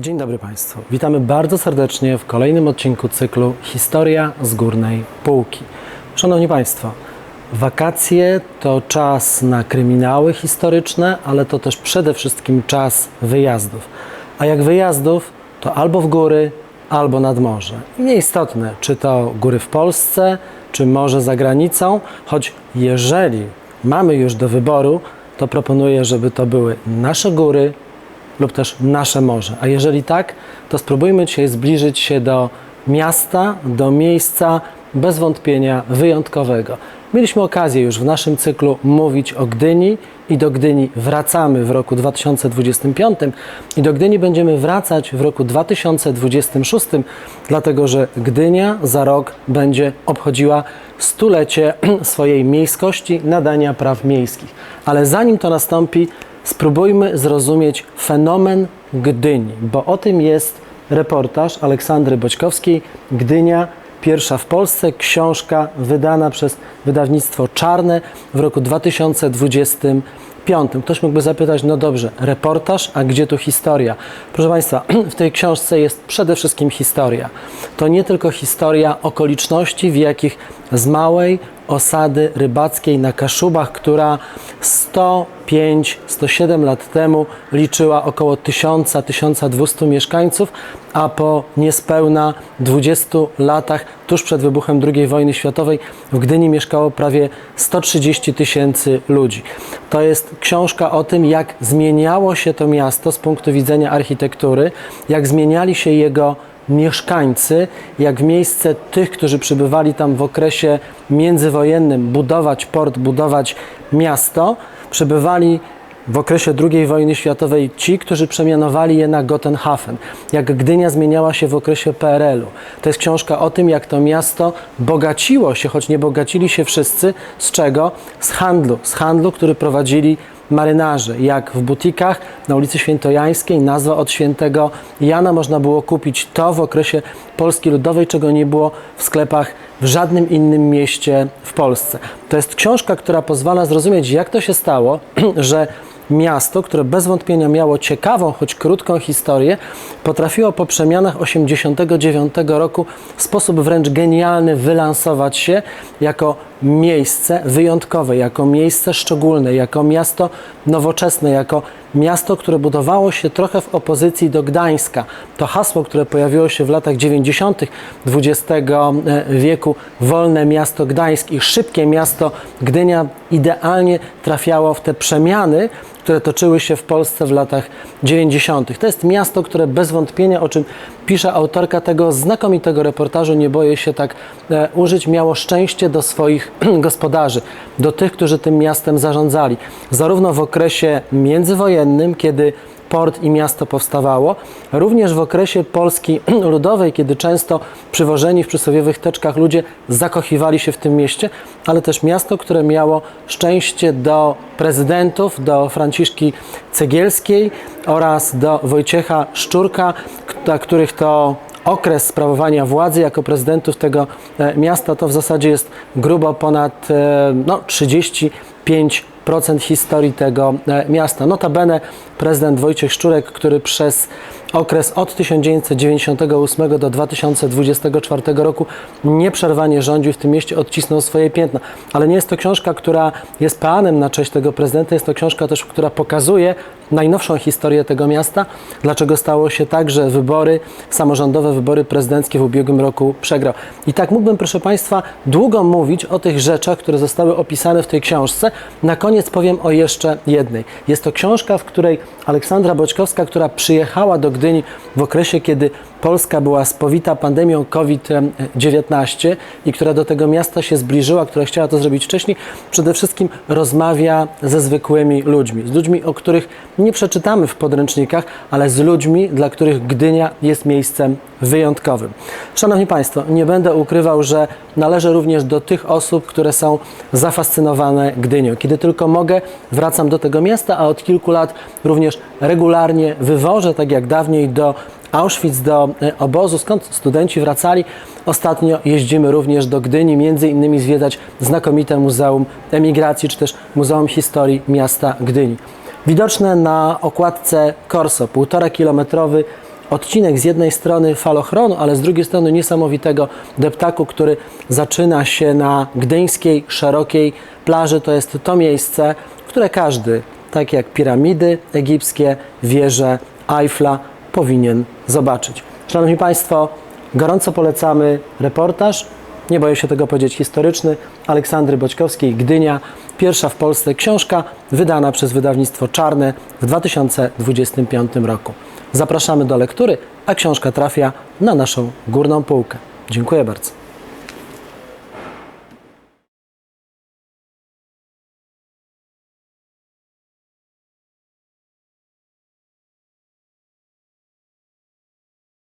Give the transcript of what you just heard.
Dzień dobry Państwu. Witamy bardzo serdecznie w kolejnym odcinku cyklu Historia z górnej półki. Szanowni Państwo, wakacje to czas na kryminały historyczne, ale to też przede wszystkim czas wyjazdów. A jak wyjazdów, to albo w góry, albo nad morze. Nieistotne, czy to góry w Polsce, czy morze za granicą, choć jeżeli mamy już do wyboru, to proponuję, żeby to były nasze góry, lub też nasze morze. A jeżeli tak, to spróbujmy dzisiaj zbliżyć się do miasta, do miejsca bez wątpienia wyjątkowego. Mieliśmy okazję już w naszym cyklu mówić o Gdyni i do Gdyni wracamy w roku 2025 i do Gdyni będziemy wracać w roku 2026, dlatego że Gdynia za rok będzie obchodziła stulecie swojej miejskości nadania praw miejskich. Ale zanim to nastąpi, spróbujmy zrozumieć fenomen Gdyni, bo o tym jest reportaż Aleksandry Boćkowskiej Gdynia, pierwsza w Polsce, książka wydana przez wydawnictwo Czarne w roku 2025. Ktoś mógłby zapytać, no dobrze, reportaż, a gdzie tu historia? Proszę Państwa, w tej książce jest przede wszystkim historia. To nie tylko historia okoliczności, w jakich z małej osady rybackiej na Kaszubach, która 105-107 lat temu liczyła około 1000-1200 mieszkańców, a po niespełna 20 latach, tuż przed wybuchem II wojny światowej, w Gdyni mieszkało prawie 130 tysięcy ludzi. To jest książka o tym, jak zmieniało się to miasto z punktu widzenia architektury, jak zmieniali się jego mieszkańcy, jak w miejsce tych, którzy przybywali tam w okresie międzywojennym, budować port, budować miasto, przybywali w okresie II wojny światowej ci, którzy przemianowali je na Gotenhafen. Jak Gdynia zmieniała się w okresie PRL-u. To jest książka o tym, jak to miasto bogaciło się, choć nie bogacili się wszyscy. Z czego? Z handlu. Z handlu, który prowadzili marynarze. Jak w butikach na ulicy Świętojańskiej, nazwa od świętego Jana, można było kupić to w okresie Polski Ludowej, czego nie było w sklepach w żadnym innym mieście w Polsce. To jest książka, która pozwala zrozumieć, jak to się stało, że miasto, które bez wątpienia miało ciekawą, choć krótką historię, potrafiło po przemianach 89 roku w sposób wręcz genialny wylansować się jako miejsce wyjątkowe, jako miejsce szczególne, jako miasto nowoczesne, jako miasto, które budowało się trochę w opozycji do Gdańska. To hasło, które pojawiło się w latach 90. XX wieku, wolne miasto Gdańsk i szybkie miasto Gdynia idealnie trafiało w te przemiany, które toczyły się w Polsce w latach 90. To jest miasto, które bez wątpienia, o czym pisze autorka tego znakomitego reportażu, nie boję się tak e, użyć, miało szczęście do swoich gospodarzy, do tych, którzy tym miastem zarządzali. Zarówno w okresie międzywojennym, kiedy port i miasto powstawało, również w okresie Polski Ludowej, kiedy często przywożeni w przysłowiowych teczkach ludzie zakochiwali się w tym mieście, ale też miasto, które miało szczęście do prezydentów, do Franciszki Cegielskiej oraz do Wojciecha Szczurka, dla których to okres sprawowania władzy jako prezydentów tego e, miasta to w zasadzie jest grubo ponad e, no, 35 procent historii tego e, miasta. Notabene prezydent Wojciech Szczurek, który przez okres od 1998 do 2024 roku nieprzerwanie rządził w tym mieście, odcisnął swoje piętna. Ale nie jest to książka, która jest peanem na cześć tego prezydenta, jest to książka też, która pokazuje najnowszą historię tego miasta, dlaczego stało się tak, że wybory samorządowe, wybory prezydenckie w ubiegłym roku przegrał. I tak mógłbym, proszę Państwa, długo mówić o tych rzeczach, które zostały opisane w tej książce. Na koniec powiem o jeszcze jednej. Jest to książka, w której Aleksandra Boćkowska, która przyjechała do Gdyni w okresie, kiedy Polska była spowita pandemią COVID-19 i która do tego miasta się zbliżyła, która chciała to zrobić wcześniej, przede wszystkim rozmawia ze zwykłymi ludźmi. Z ludźmi, o których nie przeczytamy w podręcznikach, ale z ludźmi, dla których Gdynia jest miejscem wyjątkowym. Szanowni Państwo, nie będę ukrywał, że należę również do tych osób, które są zafascynowane Gdynią. Kiedy tylko mogę, wracam do tego miasta, a od kilku lat również regularnie wywożę, tak jak dawniej, do Auschwitz, do e, obozu, skąd studenci wracali. Ostatnio jeździmy również do Gdyni, między innymi zwiedzać znakomite Muzeum Emigracji, czy też Muzeum Historii Miasta Gdyni. Widoczne na okładce Corso, półtora kilometrowy odcinek z jednej strony falochronu, ale z drugiej strony niesamowitego deptaku, który zaczyna się na gdyńskiej, szerokiej plaży. To jest to miejsce, które każdy, tak jak piramidy egipskie, wieże Eiffla, powinien zobaczyć. Szanowni Państwo, gorąco polecamy reportaż, nie boję się tego powiedzieć, historyczny Aleksandry Boćkowskiej, Gdynia, pierwsza w Polsce książka wydana przez wydawnictwo Czarne w 2025 roku. Zapraszamy do lektury, a książka trafia na naszą górną półkę. Dziękuję bardzo.